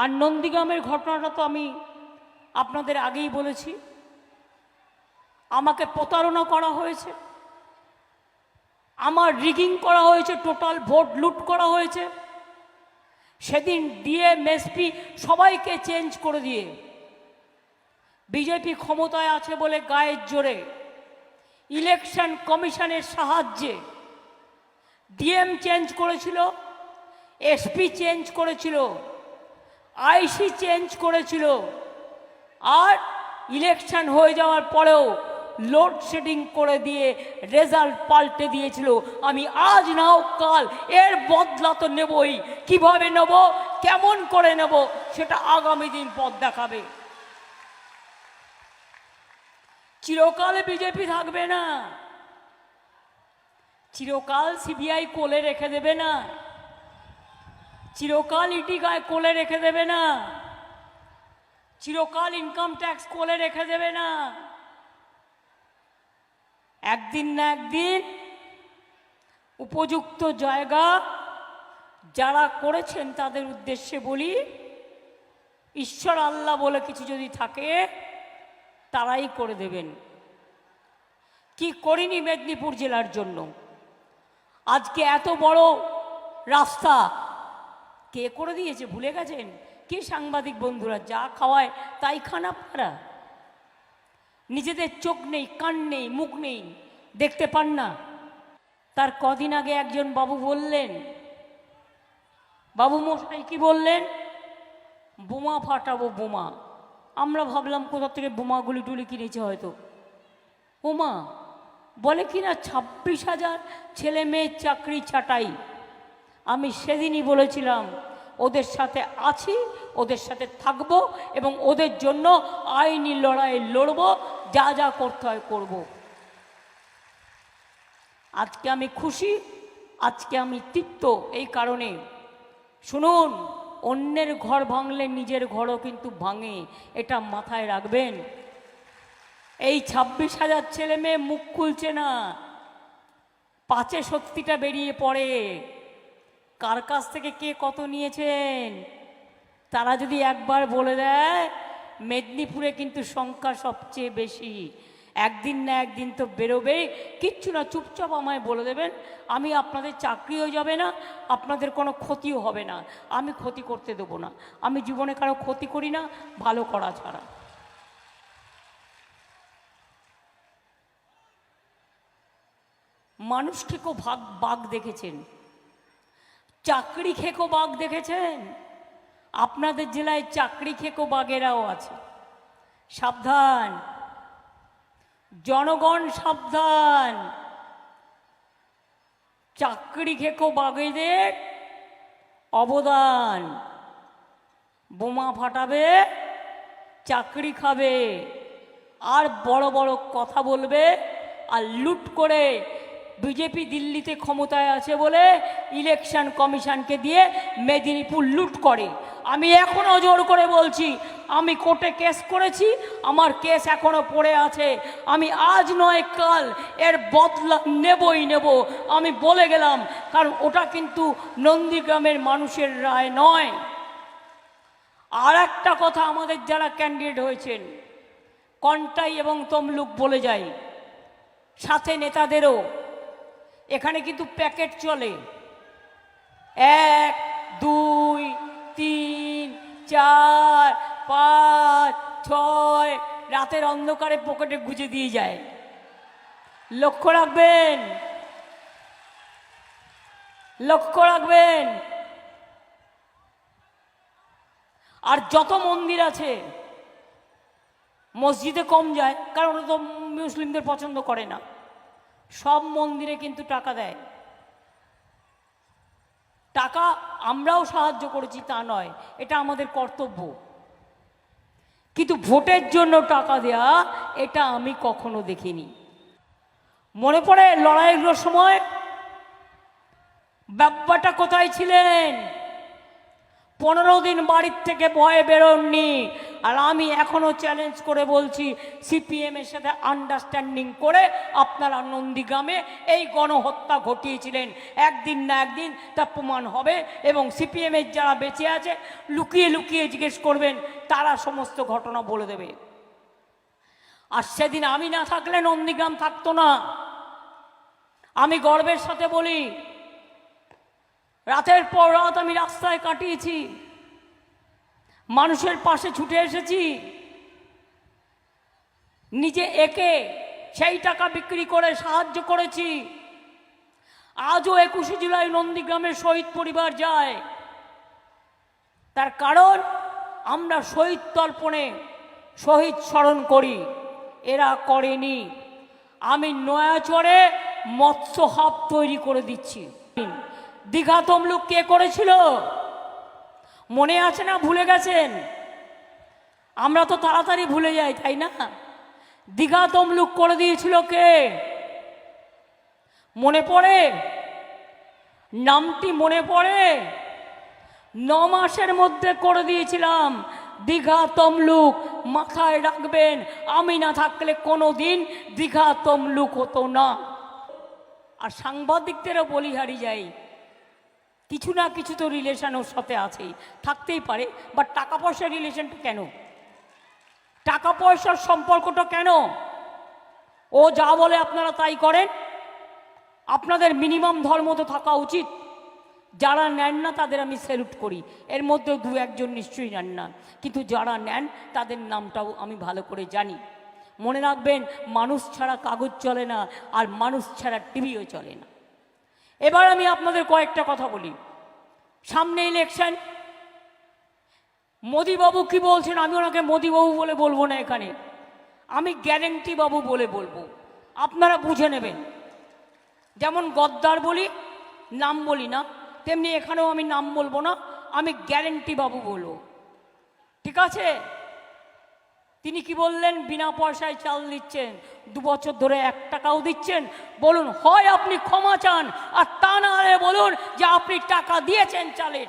আর নন্দীগ্রামের ঘটনাটা তো আমি আপনাদের আগেই বলেছি। আমাকে প্রতারণা করা হয়েছে। আমার রিগিং করা হয়েছে টোটাল ভোট লুট করা হয়েছে। সেদিন ডিএম এসপি সবাইকে চেঞ্জ করে দিয়ে বিজেপি ক্ষমতায় আছে বলে গায়ের জোরে ইলেকশন কমিশনের সাহায্যে ডিএম চেঞ্জ করেছিল এসপি চেঞ্জ করেছিল। আইসি চেঞ্জ করেছিল। আর ইলেকশন হয়ে যাওয়ার পরেও লোডশেডিং করে দিয়ে রেজাল্ট পাল্টে দিয়েছিল। আমি আজ নাও কাল এর বদলা তো নেবই। কীভাবে নেব? কেমন করে নেব? সেটা আগামী দিন পথ দেখাবে। চিরকাল বিজেপি থাকবে না। চিরকাল সিবিআই কোলে রেখে দেবে না। চিরকাল ইটি গায়ে কোলে রেখে দেবে না। চিরকাল ইনকাম ট্যাক্স কোলে রেখে দেবে না। একদিন না একদিন উপযুক্ত জায়গা যারা করেছেন তাদের উদ্দেশ্যে বলি, ঈশ্বর আল্লাহ বলে কিছু যদি থাকে, তারাই করে দেবেন। কি করিনি মেদিনীপুর জেলার জন্য? আজকে এত বড় রাস্তা কে করে দিয়েছে? ভুলে গেছেন? কে সাংবাদিক বন্ধুরা, যা খাওয়ায় তাই খান আপনারা? নিজেদের চোখ নেই, কান নেই, মুখ নেই, দেখতে পান না। তার কদিন আগে একজন বাবু বললেন, বাবু মশাই, কি বললেন? বোমা ফাটাবো, বোমা। আমরা ভাবলাম, কোথা থেকে বোমাগুলি টুলি কিনেছে হয়তো। বোমা বলে কিনা ছাব্বিশ হাজার ছেলে মেয়ের চাকরি ছাটাই। আমি সেদিনই বলেছিলাম, ওদের সাথে আছি, ওদের সাথে থাকব এবং ওদের জন্য আইনি লড়াই লড়বো, যা যা করতে হয় করব। আজকে আমি খুশি, আজকে আমি তৃপ্ত এই কারণে। শুনুন, অন্যের ঘর ভাঙলে নিজের ঘরও কিন্তু ভাঙে, এটা মাথায় রাখবেন। এই ছাব্বিশ হাজার ছেলে মেয়ে মুখ খুলছে না, পাঁচে সত্যিটা বেরিয়ে পড়ে। কার কাছ থেকে কে কত নিয়েছেন? তারা যদি একবার বলে দেয়, মেদিনীপুরে কিন্তু সংখ্যা সবচেয়ে বেশি। একদিন না একদিন তো বেরোবেই। কিচ্ছু না, চুপচাপ আমায় বলে দেবেন, আমি আপনাদের চাকরিও যাবে না, আপনাদের কোনো ক্ষতিও হবে না। আমি ক্ষতি করতে দেবো না। আমি জীবনে কারও ক্ষতি করি না, ভালো করা ছাড়া। মানুষ খেকো ভাগ বাঘ দেখেছেন? চাকরি খেকো বাঘ দেখেছেন? আপনাদের জেলায় চাকরি খেকো বাঘেরাও আছে। সাবধান। জনগণ সাবধান। চাকরি খেকো বাঘেদের অবদান। বোমা ফাটাবে, চাকরি খাবে। আর বড় বড় কথা বলবে আর লুট করে বিজেপি দিল্লিতে ক্ষমতায় আছে বলে ইলেকশন কমিশনকে দিয়ে মেদিনীপুর লুট করে। আমি এখনও জোর করে বলছি, আমি কোর্টে কেস করেছি, আমার কেস এখনও পড়ে আছে। আমি আজ নয়, কাল এর বদলা নেবই নেব। আমি বলে গেলাম, কারণ ওটা কিন্তু নন্দীগ্রামের মানুষের রায় নয়। আর একটা কথা আমাদের যারা ক্যান্ডিডেট হয়েছেন, কন্টাই এবং তমলুক বলে যাই সাথে নেতাদেরও এখানে কিন্তু প্যাকেট চলে। এক, দুই, তিন, চার, পাঁচ, ছয়, রাতের অন্ধকারে পকেটে গুজে দিয়ে যায়। লক্ষ্য রাখবেন। লক্ষ্য রাখবেন। আর যত মন্দির আছে, মসজিদে কম যায়, কারণ ওরা তো মুসলিমদের পছন্দ করে না। সব মন্দিরে কিন্তু টাকা দেয়। টাকা আমরাও সাহায্য করেছি, তা নয়, এটা আমাদের কর্তব্য। কিন্তু ভোটের জন্য টাকা দেয়া, এটা আমি কখনো দেখিনি। মনে পড়ে লড়াইগুলোর সময়, ব্যাপারটা কোথায় ছিলেন? পনেরো দিন বাড়ির থেকে ভয়ে বেরোননি। আর আমি এখনও চ্যালেঞ্জ করে বলছি সিপিএম এর সাথে আন্ডারস্ট্যান্ডিং করে আপনারা নন্দীগ্রামে এই গণহত্যা ঘটিয়েছিলেন। একদিন না একদিন তা প্রমাণ হবে এবং সিপিএম এর যারা বেঁচে আছে, লুকিয়ে লুকিয়ে জিজ্ঞেস করবেন, তারা সমস্ত ঘটনা বলে দেবে। আর সেদিন আমি না থাকলে নন্দীগ্রাম থাকতো না। আমি গর্বের সাথে বলি রাতের পর রাত আমি রাস্তায় কাটিয়েছি। মানুষের পাশে ছুটে এসেছি। নিজে একে সেই টাকা বিক্রি করে সাহায্য করেছি। আজও একুশে জুলাই নন্দীগ্রামের শহীদ পরিবার যায়। তার কারণ, আমরা শহীদ তর্পণে শহীদ স্মরণ করি। এরা করেনি। আমি নয়াচরে মৎস্য হাব তৈরি করে দিচ্ছি। দীঘা তমলুক কে করেছিল? মনে আছে না? ভুলে গেছেন? আমরা তো তাড়াতাড়ি ভুলে যাই, তাই না? দীঘা তমলুক করে দিয়েছিল কে? মনে পড়ে? নামটি মনে পড়ে? ন মাসের মধ্যে করে দিয়েছিলাম। দীঘা তমলুক মাথায় রাখবেন, আমি না থাকলে কোনো দিন দীঘা তমলুক হতো না। আর সাংবাদিকদেরও বলিহারি যাই। কিছু না কিছু তো রিলেশন ওর সাথে আছেই, থাকতেই পারে বাট টাকা পয়সার রিলেশনটা কেন? টাকা পয়সার সম্পর্কটা কেন? ও যা বলে আপনারা তাই করেন। আপনাদের মিনিমাম ধর্ম তো থাকা উচিত। যারা নেন না, তাদের আমি স্যালুট করি। এর মধ্যে দু একজন নিশ্চয়ই নেন না। কিন্তু যারা নেন, তাদের নামটাও আমি ভালো করে জানি। মনে রাখবেন, মানুষ ছাড়া কাগজ চলে না, আর মানুষ ছাড়া টিভিও চলে না। এবার আমি আপনাদের কয়েকটা কথা বলি। সামনে ইলেকশন মোদিবাবু কি বলছেন? আমি ওনাকে মোদিবাবু বলে বলব না এখানে। আমি গ্যারেন্টি বাবু বলে বলব। আপনারা বুঝে নেবেন। যেমন গদ্দার বলি, নাম বলি না। তেমনি এখানেও আমি নাম বলব না। আমি গ্যারেন্টি বাবু বলব। ঠিক আছে? তিনি কি বললেন? বিনা পয়সায় চাল দিচ্ছেন দু বছর ধরে এক টাকাও দিচ্ছেন। বলুন, হয় আপনি ক্ষমা চান, আর তা না হলে বলুন যে আপনি টাকা দিয়েছেন চালের।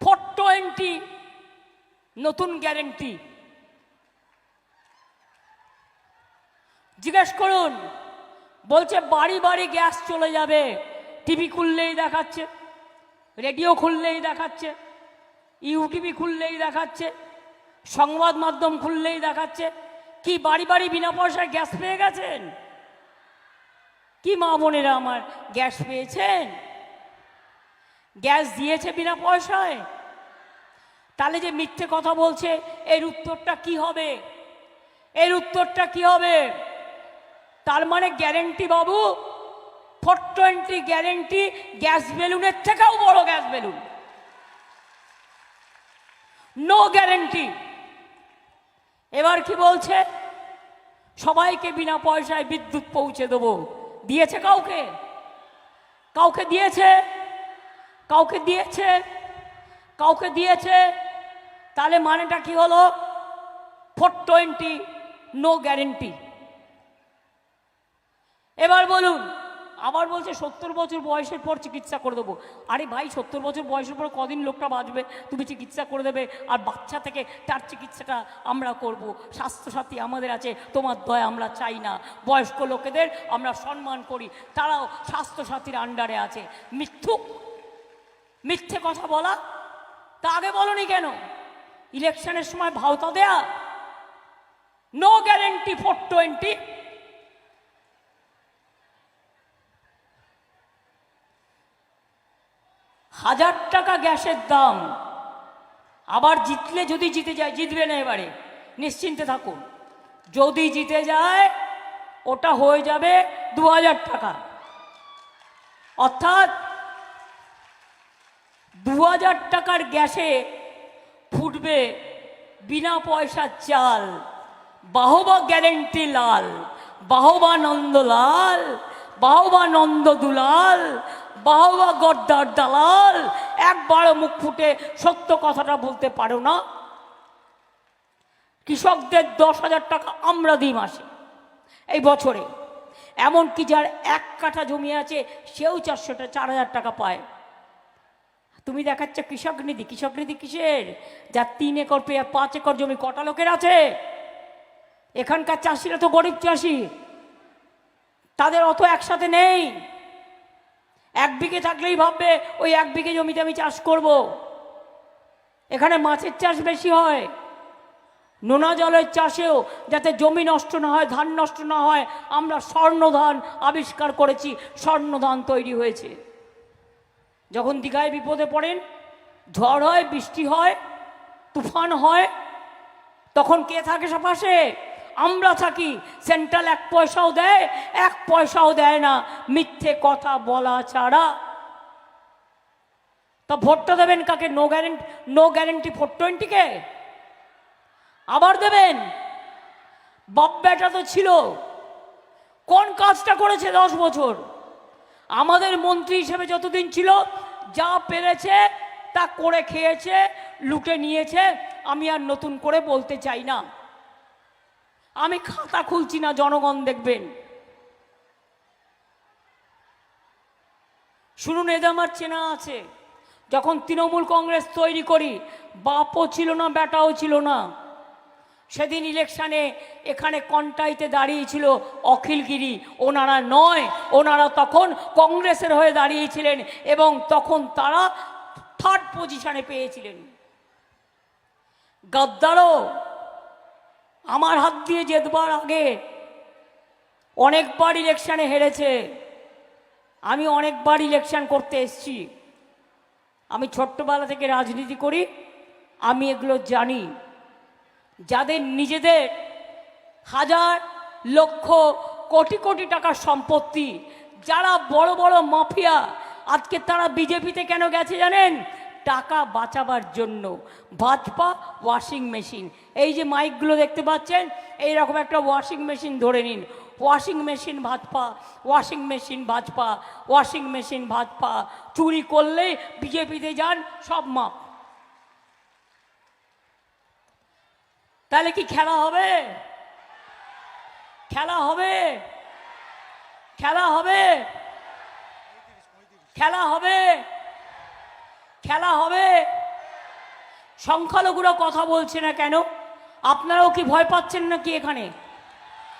ফোর টোয়েন্টি নতুন গ্যারেন্টি জিজ্ঞেস করুন, বলছে বাড়ি বাড়ি গ্যাস চলে যাবে, টিভি খুললেই দেখাচ্ছে, রেডিও খুললেই দেখাচ্ছে। ইউটিভি খুললেই দেখাচ্ছে, সংবাদ মাধ্যম খুললেই দেখাচ্ছে, কি বাড়ি বাড়ি বিনা পয়সায় গ্যাস পেয়ে গেছেন? কি মা বোনেরা আমার গ্যাস পেয়েছেন? গ্যাস দিয়েছে বিনা পয়সায়? তাহলে যে মিথ্যে কথা বলছে, এর উত্তরটা কি হবে? এর উত্তরটা কি হবে? তার মানে গ্যারেন্টি বাবু, ফোর টোয়েন্টি গ্যারেন্টি গ্যাস বেলুনের থেকেও বড় গ্যাস বেলুন। নো গ্যারেন্টি এবার কি বলছে? সবাইকে বিনা পয়সায় বিদ্যুৎ পৌঁছে দেবো। দিয়েছে কাউকে? কাউকে দিয়েছে? কাউকে দিয়েছে? কাউকে দিয়েছে? তাহলে মানেটা কি হলো? ফোর টোয়েন্টি নো গ্যারেন্টি এবার বলুন আবার বলছে সত্তর বছর বয়সের পর চিকিৎসা করে দেবো। আরে ভাই, সত্তর বছর বয়সের পর কদিন লোকটা বাঁচবে? তুমি চিকিৎসা করে দেবে আর বাচ্চা থেকে তার চিকিৎসাটা আমরা করব। স্বাস্থ্যসাথী আমাদের আছে, তোমার দয়া আমরা চাই না। বয়স্ক লোকেদের আমরা সম্মান করি। তারাও স্বাস্থ্যসাথীর আন্ডারে আছে। মিথ্যুক মিথ্যে কথা বলা, তা আগে বলনি কেন? ইলেকশনের সময় ভাওতা দেয়া নো গ্যারেন্টি ফোর টোয়েন্টি হাজার টাকা গ্যাসের দাম। আবার জিতলে যদি জিতে যায়, জিতবে না এবারে। নিশ্চিন্তে থাকুন। যদি জিতে যায়, ওটা হয়ে যাবে দু হাজার টাকা। অর্থাৎ দু হাজার টাকার গ্যাসে ফুটবে বিনা পয়সার চাল, বাহবা গ্যারেন্টি লাল, বাহবা নন্দ লাল, বাহবা নন্দ দুলাল বাহবা গদ্দার দালাল একবারও মুখ ফুটে সত্য কথাটা বলতে পারো না। কৃষকদের দশ হাজার টাকা আমরা দিই মাসে, এই বছরে। এমনকি যার এক কাঠা জমি আছে, সেও চারশোটা, চার হাজার টাকা পায়। তুমি দেখাচ্ছ কৃষক নিধি কৃষক নিধি কিসের? যার তিন একর পেয়ে পাঁচ একর জমি কটা লোকের আছে? এখানকার চাষিরা তো গরিব চাষি। তাদের অত একসাথে নেই। এক বিঘে থাকলেই ভাববে, ওই এক বিঘে জমিতে আমি চাষ করব। এখানে মাছের চাষ বেশি হয়। নোনা জলের চাষেও যাতে জমি নষ্ট না হয়, ধান নষ্ট না হয়, আমরা স্বর্ণ ধান আবিষ্কার করেছি স্বর্ণ ধান তৈরি হয়েছে। যখন দীঘায় বিপদে পড়েন, ঝড় হয়, বৃষ্টি হয়, তুফান হয়, তখন কে থাকে সে পাশে আমরা থাকি সেন্ট্রাল এক পয়সাও দেয়, এক পয়সাও দেয় না। মিথ্যে কথা বলা ছাড়া। তা ভোটটা দেবেন কাকে? No guarantee no guarantee four টোয়েন্টিকে? আবার দেবেন? বাপ বেটা তো ছিল। কোন কাজটা করেছে দশ বছর? আমাদের মন্ত্রী হিসেবে যতদিন ছিল, যা পেরেছে তা করে খেয়েছে, লুটে নিয়েছে, আমি আর নতুন করে বলতে চাই না। আমি খাতা খুলছি না, জনগণ দেখবেন। শুনুন এদের আমার চেনা আছে, যখন তৃণমূল কংগ্রেস তৈরি করি, বাপও ছিল না, বেটাও ছিল না। সেদিন ইলেকশানে এখানে কন্টাইতে দাঁড়িয়েছিল অখিলগিরি। ওনারা নয়, ওনারা তখন কংগ্রেসের হয়ে দাঁড়িয়েছিলেন এবং তখন তারা থার্ড পজিশনে পেয়েছিলেন। গদ্দারও আমার হাত দিয়ে জেতবার আগে অনেকবার ইলেকশানে হেরেছে। আমি অনেকবার ইলেকশান করতে এসছি। আমি ছোট্টবেলা থেকে রাজনীতি করি, আমি এগুলো জানি। যাদের নিজেদের হাজার লক্ষ কোটি কোটি টাকার সম্পত্তি, যারা বড় বড় মাফিয়া, আজকে তারা বিজেপিতে কেন গেছে জানেন? টাকা বাঁচাবার জন্য। ভাজপা ওয়াশিং মেশিন এই যে মাইকগুলো দেখতে পাচ্ছেন এই রকম একটা ওয়াশিং মেশিন ধরে নিন। Washing machine Bhajpa washing machine Bhajpa washing machine Bhajpa. চুরি করলেই বিজেপিতে যান, সব মাপ। তাহলে কি খেলা হবে? খেলা হবে? খেলা হবে? খেলা হবে? খেলা হবে। সংখ্যালঘুরা কথা বলছে না কেন? আপনারাও কি ভয় পাচ্ছেন নাকি এখানে?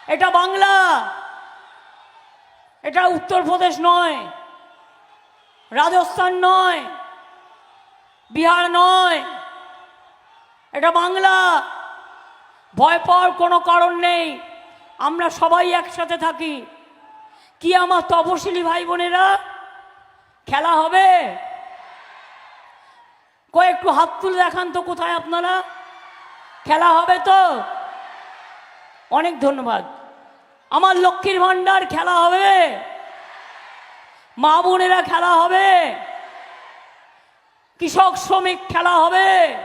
এটা বাংলা। এটা উত্তরপ্রদেশ নয়। রাজস্থান নয়। বিহার নয়। এটা বাংলা। ভয় পাওয়ার কোনো কারণ নেই। আমরা সবাই একসাথে থাকি। কি আমার তপশিলি ভাই বোনেরা? খেলা হবে? কয়েকটু হাত তুলে দেখান তো কোথায় আপনারা। খেলা হবে তো? অনেক ধন্যবাদ। আমার লক্ষ্মীর ভাণ্ডার খেলা হবে। মা বোনেরা খেলা হবে। কৃষক শ্রমিক খেলা হবে।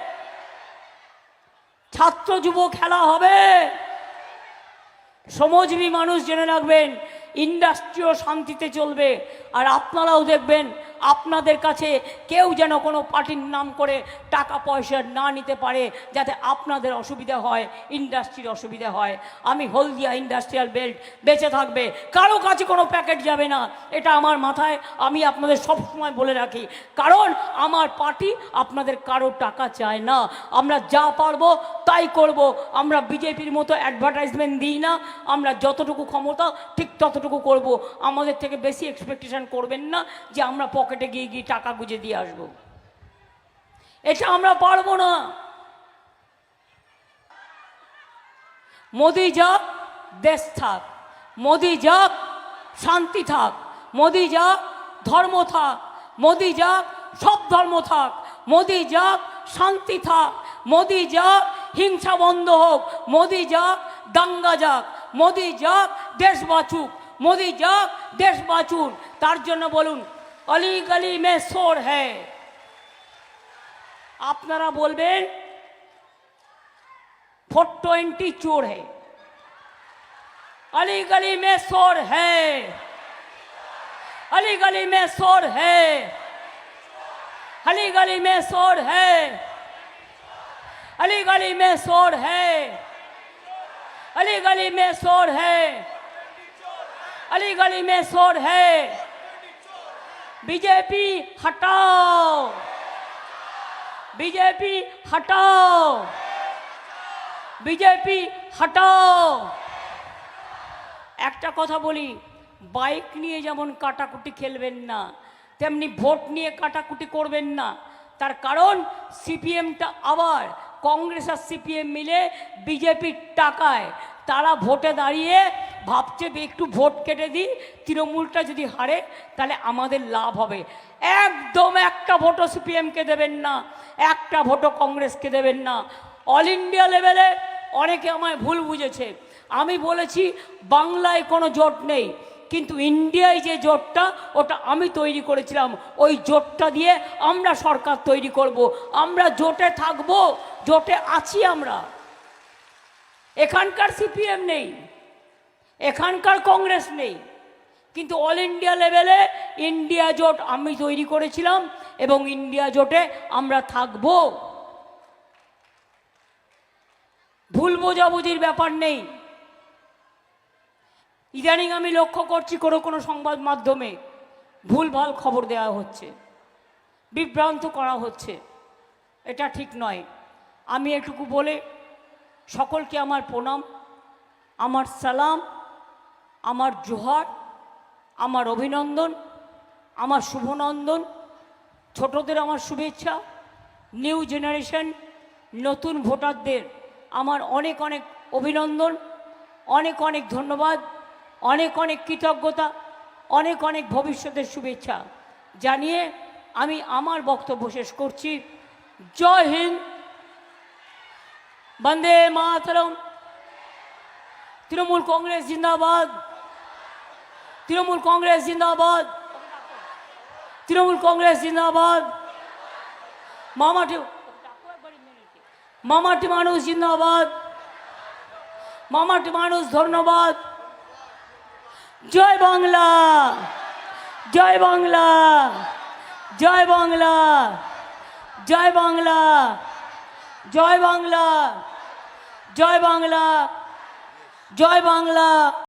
ছাত্র যুব খেলা হবে। শ্রমজীবী মানুষ জেনে রাখবেন, ইন্ডাস্ট্রিও শান্তিতে চলবে। আর আপনারাও দেখবেন আপনাদের কাছে কেউ যেন কোনো পার্টির নাম করে টাকা পয়সা না নিতে পারে যাতে আপনাদের অসুবিধা হয়, ইন্ডাস্ট্রির অসুবিধা হয়। আমি হলদিয়া ইন্ডাস্ট্রিয়াল বেল্ট বেঁচে থাকবে, কারও কাছে কোনো প্যাকেট যাবে না। এটা আমার মাথায়, আমি আপনাদের সব সময় বলে রাখি। কারণ আমার পার্টি আপনাদের কারও টাকা চায় না। আমরা যা পারব তাই করব। আমরা বিজেপির মতো অ্যাডভার্টাইজমেন্ট দিই না। আমরা যতটুকু ক্ষমতা, ঠিক ততটুকু করব। আমাদের থেকে বেশি এক্সপেকটেশন করবেন না যে আমরা পকেটে গিয়ে গিয়ে টাকা গুঁজে দিয়ে আসব। এটা আমরা পারব না। মোদি যাক, দেশ থাক। মোদি যাক, শান্তি থাক। মোদি যাক, ধর্ম থাক। মোদি যাক, সব ধর্ম থাক। মোদি যাক, শান্তি থাক। মোদি যাক, হিংসা বন্ধ হোক। মোদি যাক, দাঙ্গা যাক। মোদি যাক, দেশ বাঁচুক। মোদি যাক, দেশ বাঁচুন তার জন্য বলুন অলি গলি মে সোর হ্যাঁ আপনারা বলবেন फोर ट्वेंटी चोर है अली गली में शोर है अली गली में शोर है अली गली में शोर है अली गली में शोर है अली गली में शोर है अली गली में शोर है বিজেপি হটাও। বিজেপি হটাও। বিজেপি হটাও। একটা কথা বলি, বাইক নিয়ে যেমন কাটাকুটি খেলবেন না, তেমনি ভোট নিয়ে কাটাকুটি করবেন না, তার কারণ সিপিএমটা আবার কংগ্রেস আর সিপিএম মিলে বিজেপির টাকায় তারা ভোটে দাঁড়িয়ে ভাবছে একটু ভোট কেটে দিই, তৃণমূলটা যদি হারে, তাহলে আমাদের লাভ হবে। একদম একটা ভোটও সিপিএমকে দেবেন না, একটা ভোটও কংগ্রেসকে দেবেন না। অল ইন্ডিয়া লেভেলে অনেকে আমায় ভুল বুঝেছে। আমি বলেছি, বাংলায় কোনো জোট নেই, কিন্তু ইন্ডিয়ায় যে জোটটা, ওটা আমি তৈরি করেছিলাম। ওই জোটটা দিয়ে আমরা সরকার তৈরি করব। আমরা জোটে থাকব, জোটে আছি আমরা। এখানকার সিপিএম নেই। এখানকার কংগ্রেস নেই। কিন্তু অল ইন্ডিয়া লেভেলে ইন্ডিয়া জোট আমি তৈরি করেছিলাম এবং ইন্ডিয়া জোটে আমরা থাকব। ভুল বোঝাবুঝির ব্যাপার নেই। ইদানিং আমি লক্ষ্য করছি কোনো কোনো সংবাদ মাধ্যমে ভুলভাল খবর দেওয়া হচ্ছে, বিভ্রান্ত করা হচ্ছে। এটা ঠিক নয়। আমি এটুকু বলে সকলকে আমার প্রণাম, আমার সালাম আমার জোহার, আমার অভিনন্দন, আমার শুভনন্দন, ছোটদের আমার শুভেচ্ছা, নিউ জেনারেশন, নতুন ভোটারদের আমার অনেক অনেক অভিনন্দন, অনেক অনেক ধন্যবাদ, অনেক অনেক কৃতজ্ঞতা, অনেক অনেক ভবিষ্যতের শুভেচ্ছা জানিয়ে আমি আমার বক্তব্য শেষ করছি। জয় হিন্দ। বন্দে মাতরম। তৃণমূল কংগ্রেস জিন্দাবাদ। তৃণমূল কংগ্রেস জিন্দাবাদ। তৃণমূল কংগ্রেস জিন্দাবাদ। মামাটি মামাটি মানুষ জিন্দাবাদ। মামাটি মানুষ ধন্যবাদ। জয় বাংলা। জয় বাংলা। জয় বাংলা। জয় বাংলা। জয় বাংলা। জয় বাংলা। জয় বাংলা।